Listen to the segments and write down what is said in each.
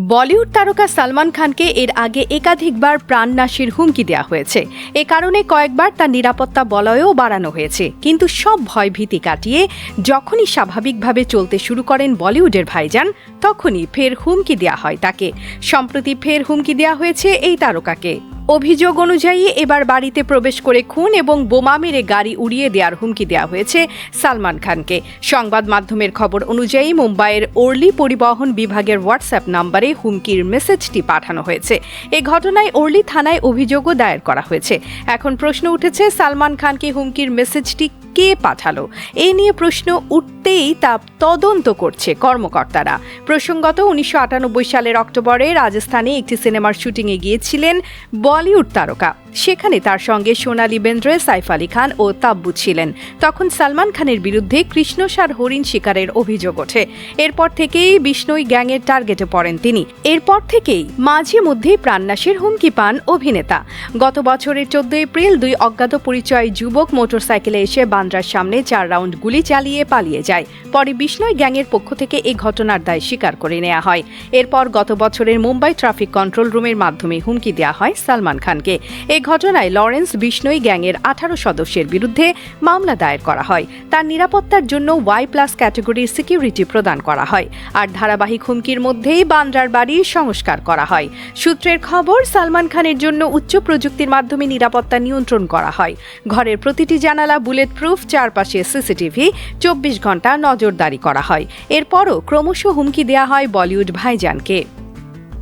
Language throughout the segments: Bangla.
বলিউড তারকা সালমান খানকে এর আগে একাধিকবার প্রাণনাশীর হুমকি দেওয়া হয়েছে। এ কারণে কয়েকবার তার নিরাপত্তা বলয়ও বাড়ানো হয়েছে। কিন্তু সব ভয়ভীতি কাটিয়ে যখনই স্বাভাবিকভাবে চলতে শুরু করেন বলিউডের ভাইজান, তখনই ফের হুমকি দেওয়া হয় তাকে। সম্প্রতি ফের হুমকি দেওয়া হয়েছে এই তারকাকে। অভিযোগ অনুযায়ী এবার বাড়িতে প্রবেশ করে খুন এবং বোমা মেরে গাড়ি উড়িয়ে দেওয়ার হুমকি দেওয়া হয়েছে সালমান খানকে। সংবাদ মাধ্যমের খবর অনুযায়ী মুম্বাইয়ের ওর্লি পরিবহন বিভাগের হোয়াটসঅ্যাপ নাম্বারে হুমকির মেসেজটি পাঠানো হয়েছে। এ ঘটনায় ওর্লি থানায় অভিযোগও দায়ের করা হয়েছে। এখন প্রশ্ন উঠেছে, সালমান খানকে হুমকির মেসেজটি কে পাঠালো। এ নিয়ে প্রশ্ন উঠতেই তা তদন্ত করছে কর্মকর্তারা। প্রসঙ্গত উনিশশো আটানব্বই সালের অক্টোবরে রাজস্থানে একটি সিনেমার শুটিংয়ে গিয়েছিলেন বলিউড তারকা। সেখানে তার সঙ্গে সোনালী বেন্দ্রে, সাইফ আলী খান ও তাব্বু ছিলেন। তখন সালমান খানের বিরুদ্ধে কৃষ্ণসার হরিণ শিকারের অভিযোগ ওঠে। এরপর থেকেই বিষ্ণুই গ্যাংয়ের টার্গেটে পড়েন তিনি। এরপর থেকেই মাঝে মধ্যেই প্রাণনাশের হুমকি পান অভিনেতা। গত বছরের চোদ্দ এপ্রিল দুই অজ্ঞাত পরিচয় যুবক মোটরসাইকেলে এসে বান্দ্রার সামনে চার রাউন্ড গুলি চালিয়ে পালিয়ে যায়। পরে বিষ্ণয় গ্যাংয়ের পক্ষ থেকে এই ঘটনার দায় স্বীকার করে নেওয়া হয়। এরপর গত বছরের মুম্বাই ট্রাফিক কন্ট্রোল রুমের মাধ্যমে হুমকি দেওয়া হয় সালমান খানকে। এই ঘটনায় লরেন্স বিষ্ণই গ্যাংয়ের আঠারো সদস্যের বিরুদ্ধে মামলা দায়ের করা হয়। তার নিরাপত্তার জন্য ওয়াই প্লাস ক্যাটাগরির সিকিউরিটি প্রদান করা হয়। আর ধারাবাহিক হুমকির মধ্যেই বান্দ্রার বাড়ির সংস্কার করা হয়। সূত্রের খবর, সালমান খানের জন্য উচ্চ প্রযুক্তির মাধ্যমে নিরাপত্তা নিয়ন্ত্রণ করা হয়। ঘরের প্রতিটি জানালা বুলেট প্রুফ চারপাশে সিসিটিভি, চব্বিশ ঘণ্টা নজরদারি করা হয়। এরপরও ক্রমশ হুমকি দেয়া হয় বলিউড ভাইজানকে।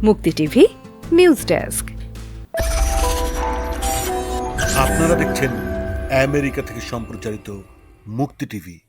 মুক্তি টিভি, নিউজ ডেস্ক। আপনারা দেখছেন আমেরিকা থেকে সম্প্রচারিত মুক্তি টিভি।